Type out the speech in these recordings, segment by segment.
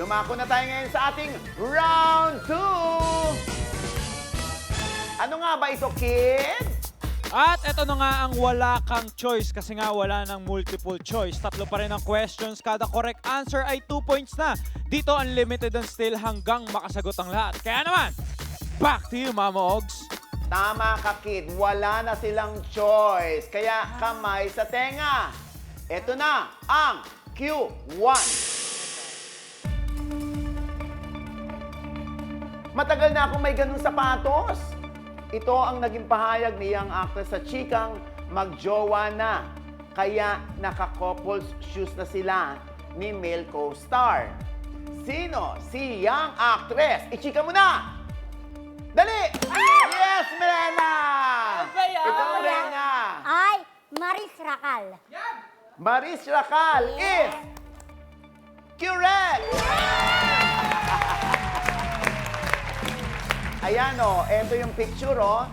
Dumako na tayo ngayon sa ating round 2! Ano nga ba ito, kid? At eto na nga ang wala kang choice kasi nga wala ng multiple choice. Tatlo pa rin ang questions. Kada correct answer ay 2 points na. Dito unlimited and still hanggang makasagot ang lahat. Kaya naman, back to you, Mama Ogs. Tama ka, kid. Wala na silang choice. Kaya kamay sa tenga. Ito na ang Q1. Matagal na akong may ganung sapatos. Ito ang naging pahayag niyang actress sa chikang magjowa na. Kaya naka-couples shoes na sila ni male co-star. Sino si young actress? Ichika mo na! Dali! Yes, Melena! Ikaw? Melena. Ay, Maris Racal. Maris Racal is correct! Ayan o, eto yung picture o.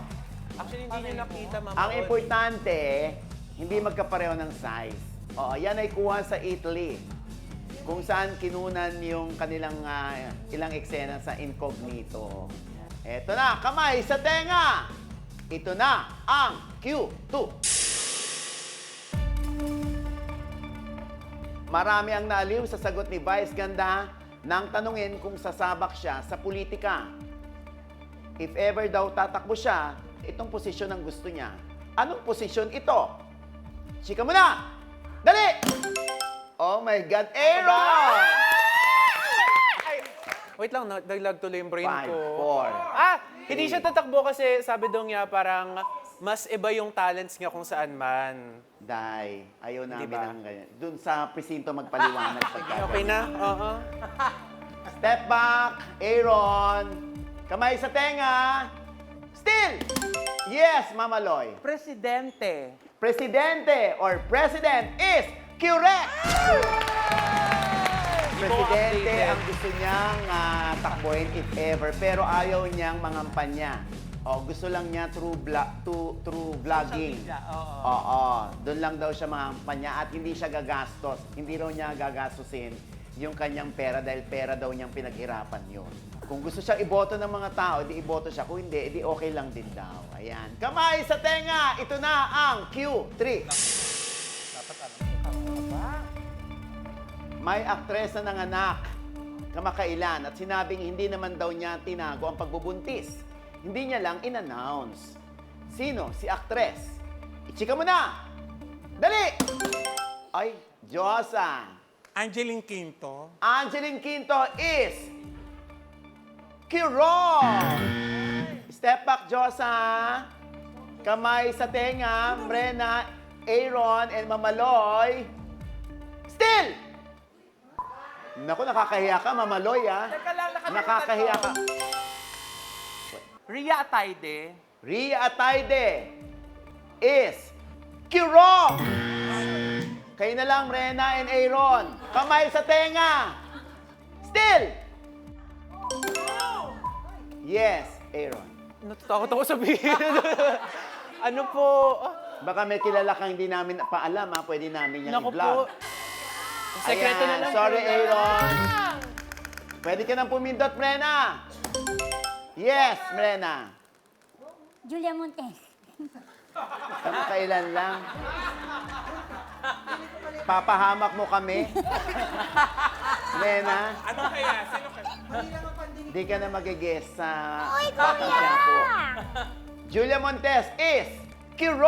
Actually, hindi nyo nakita, Mama. Ang importante, hindi magkapareho ng size. Oo, yan ay kuha sa Italy. Kung saan kinunan yung kanilang ah, ilang eksena sa incognito. Eto na, kamay sa tenga! Ito na ang Q2. Marami ang naaliw sa sagot ni Vice Ganda nang tanungin kung sasabak siya sa politika. If ever daw tatakbo siya, itong posisyon ang gusto niya. Anong posisyon ito? Chika mo na! Dali! Oh my God, Aaron! Wait lang, naglag tuloy yung brain Five, ko. four, Ah, hindi siya tatakbo kasi sabi daw niya parang mas iba yung talents niya kung saan man. Dai, ayaw namin Di ba? ng ganyan. Doon sa presinto magpaliwanag sa Okay na? Oo. Step back, Aaron. Kamay sa tenga. Still! Yes, Mama Loy. Presidente. Presidente or president is correct! Presidente ang gusto niyang ah, takbuhin if ever, pero ayaw niyang mangampanya. O, gusto lang niya through, vlog, to, through vlogging. media, oo. Oo. Doon lang daw siya mangampanya at hindi siya gagastos. Hindi raw niya gagastusin yung kanyang pera dahil pera daw niyang pinaghirapan yun. Kung gusto siyang iboto ng mga tao, di iboto siya. Kung hindi, di okay lang din daw. Ayan. Kamay sa tenga! Ito na ang Q3. May aktres na nanganak kamakailan at sinabing hindi naman daw niya tinago ang pagbubuntis. Hindi niya lang in-announce. Sino? Si aktres. Ichika mo na! Dali! Ay, Diyosa. Angeline Quinto. Angeline Quinto is Kirong! Step back, Diyosa. Kamay sa tenga, Mrena, Aaron, and Mamaloy. Still! Naku, nakakahiya ka, Mamaloy, ah. Teka lang, nakalimutan Nakakahiya ko. ka. Ria Ataide. Ria Ataide is Kirong! Kayo na lang, Rena and Aaron. Kamay sa tenga. Still! Yes, Aaron. Natatakot ako sabihin. ano po? Ah, Baka may kilala kang hindi namin paalam, ha? Pwede namin yan Naku i-vlog. po. Sekreto na Ayan, lang. Sorry. Aaron. Pwede ka nang pumindot, Mrena. Yes, Mrena. Julia Montes. Kailan lang. Papahamak mo kami. Mrena. Ano kaya? Sino kaya? Di ka na mag-guess sa Uy, Batang kuya! Julia Montes is Kiro!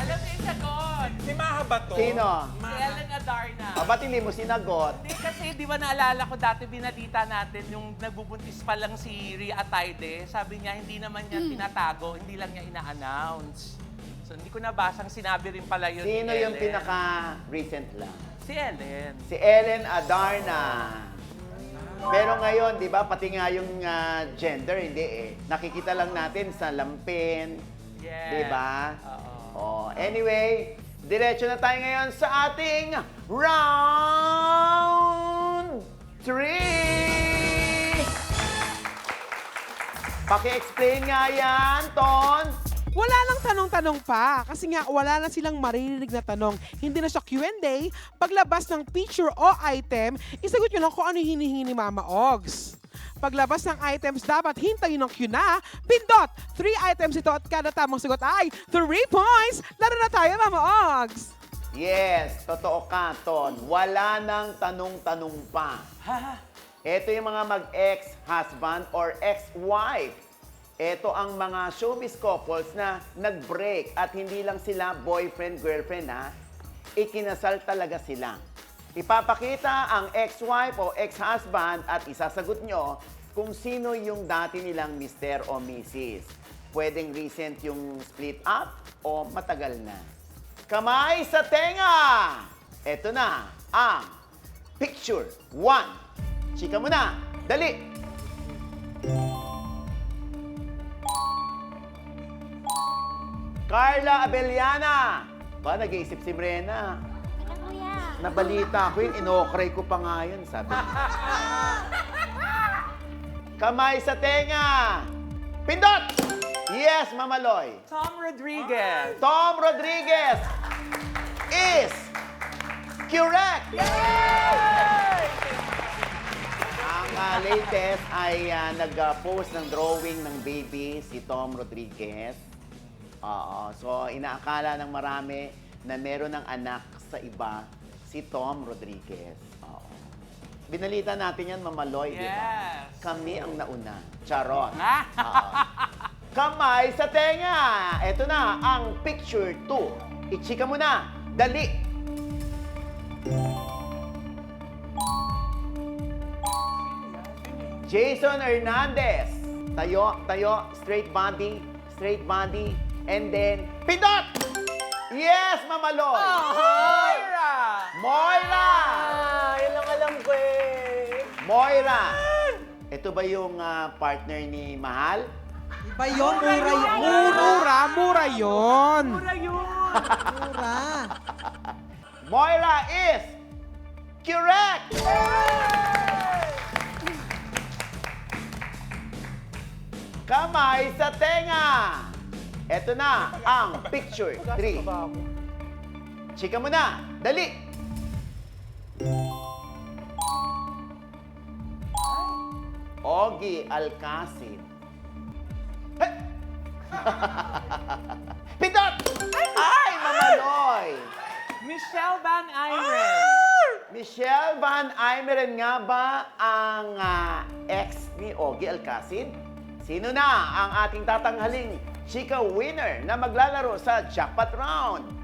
Alam niyo yung sagot. Si Maha ba to? Sino? Si Ellen Adarna. Ah, ba't hindi mo sinagot? Hindi kasi di ba naalala ko dati binalita natin yung nagbubuntis pa lang si Ria Ataide. Sabi niya hindi naman niya tinatago, hindi lang niya ina-announce. So hindi ko nabasang sinabi rin pala yun Sino ni yung Ellen. pinaka-recent lang? Si Ellen. Si Ellen Adarna. Pero ngayon, di ba, pati nga yung ah, gender, hindi eh. Nakikita lang natin sa lampin, Yes. di ba? Oo. Oh, anyway, diretso na tayo ngayon sa ating round 3! Paki-explain nga yan, Ton. Wala lang tanong-tanong pa kasi nga wala na silang maririnig na tanong. Hindi na siya Q&A. Paglabas ng picture o item, isagot nyo lang kung ano hinihingi ni Mama Ogs. Paglabas ng items, dapat hintayin ng Q na. Pindot! Three items ito at kada tamang sagot ay 3 points! Laro na tayo, Mama Ogs! Yes, totoo ka, Ton. Wala nang tanong-tanong pa. Ito yung mga mag-ex-husband or ex-wife. Ito ang mga showbiz couples na nag-break at hindi lang sila boyfriend-girlfriend ha. Ikinasal talaga sila. Ipapakita ang ex-wife o ex-husband at isasagot nyo kung sino yung dati nilang mister o missis. Pwedeng recent yung split up o matagal na. Kamay sa tenga! Ito na ang picture one. Chika mo na. Dali! Carla Abellana. Ba, nag-iisip si Brena. Ano kuya? Nabalita ko yun, inokray ko pa nga yun, sabi niya. Kamay sa tenga! Pindot! Yes, Mamaloy. Tom Rodriguez. Tom Rodriguez is correct! Ang ah, latest ay ah, nag-post ng drawing ng baby si Tom Rodriguez. Oo. So, inaakala ng marami na meron ng anak sa iba si Tom Rodriguez. Oo. Binalita natin yan, Mamaloy, di ba? Yes. Kami ang nauna. Charot. Oo. Kamay sa tenga! Ito na ang picture 2. Ichika mo na. Dali! Jason Hernandez. Tayo, tayo, straight body, straight body, and then, pindot! Yes, Mamaloy! Moira! Moira! Ah, yun lang alam ko eh. Moira! Ito ba yung ah, partner ni Mahal? Iba yun, mura yun. Mura, mura yun. Mura yun! Mura. Moira is correct! Kamay sa tenga! Ito na ang picture 3. Chika mo na! Dali! Ogie Alcacid. Hey! Pindot! Ay, mamaloy! Michelle Van Iren. Michelle Van Eimeren nga ba ang ah, ex ni Ogie Alcacid? Sino na ang ating tatanghaling chika winner na maglalaro sa jackpot round?